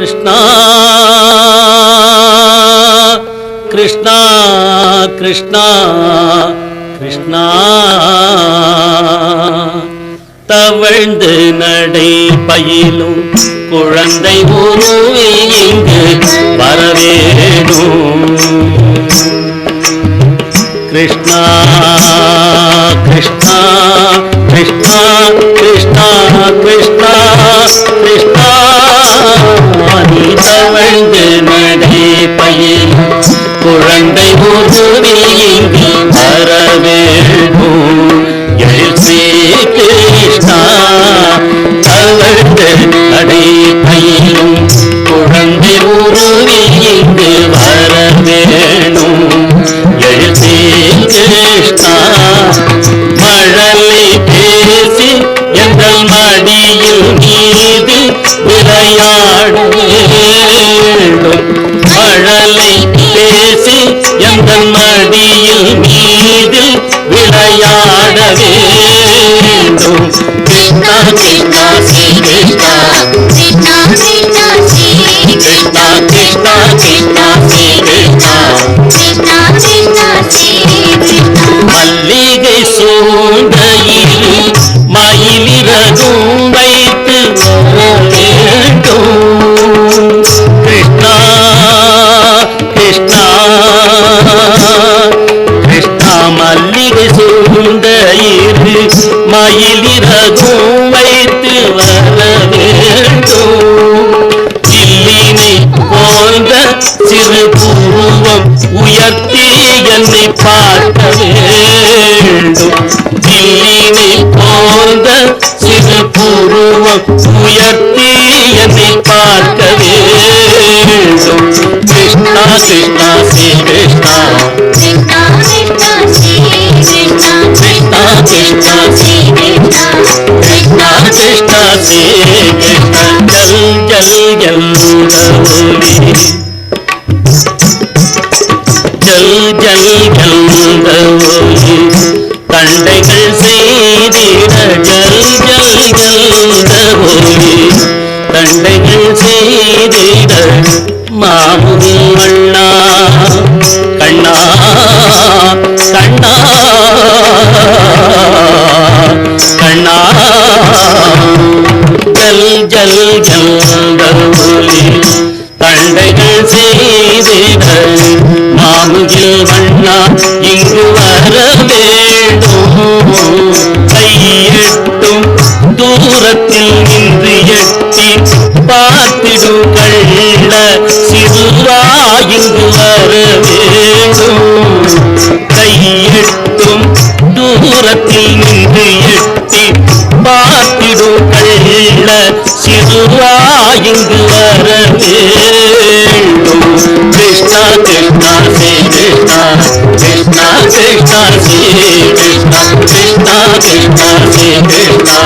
கிருஷ்ணா கிருஷ்ணா கிருஷ்ணா கிருஷ்ணா. தவழ்ந்து நடை பயிலும் குழந்தை உருவி இங்கு வரவேணும். கிருஷ்ணா குழந்தை உருவி இங்கு வரவேணும் எழு குழந்தை உருவி இங்கு வரவேணும். எழுதி கிருஷ்ணா மழலை பேசி எங்கள் மடியில் மீது விளையாடும் விளையாட வேண்டும் கிருஷ்ணா கிருஷ்ணா சீதா கிருஷ்ணா கிருஷ்ணா சீதா ஸ்ரீ கிருஷ்ணா சீதா கிருஷ்ணா ஸ்ரீ சீதா மல்லிகை சூழ்கையில் மயிலிறகும் மயிலிறகும் வைத்து வர வேண்டும். இல்லினை போன்ற சிறு பூர்வம் உயர்த்தி என்னை பார்க்க வேண்டும். இல்லினை போன்ற சிறு பூர்வம் உயர்த்தி என்னை பார்க்க வேண்டும். கிருஷ்ணா கிருஷ்ணா ஸ்ரீ கிருஷ்ணா. கிருஷ்ணா கிருஷ்ணா ஸ்ரீ கிருஷ்ணா கிருஷ்ணா கிருஷ்ணா ஸ்ரீ கிருஷ்ணா கிருஷ்ணா கிருஷ்ணா ஸ்ரீ கிருஷ்ணா ஜல் ஜல் ஜல் கௌரி தண்டைகள் செய்திட ஜல் ஜல் கௌரி தண்டைகள் செய்திட மாமுனி அண்ணா ஜல் ஜல் ஜல் கௌரி தண்டைகள் செய்திட மாமுகில் வண்ணா இங்கு வர வேண்டும். கையெட்டும் தூரத்தில் நின்று எட்டி பார்த்திடும் கள்ள சிறுவா இங்கு வர வேண்டும். கையெட்டும் தூரத்தில் நின்று எட்டி பார்த்திடும் கள்ள சிறுவா இங்கு வர வேண்டும். கிருஷ்ணா கிருஷ்ணா ஸ்ரீ கிருஷ்ணா. கிருஷ்ணா கிருஷ்ணா ஸ்ரீ கிருஷ்ணா. கிருஷ்ணா கிருஷ்ணா ஸ்ரீ கிருஷ்ணா.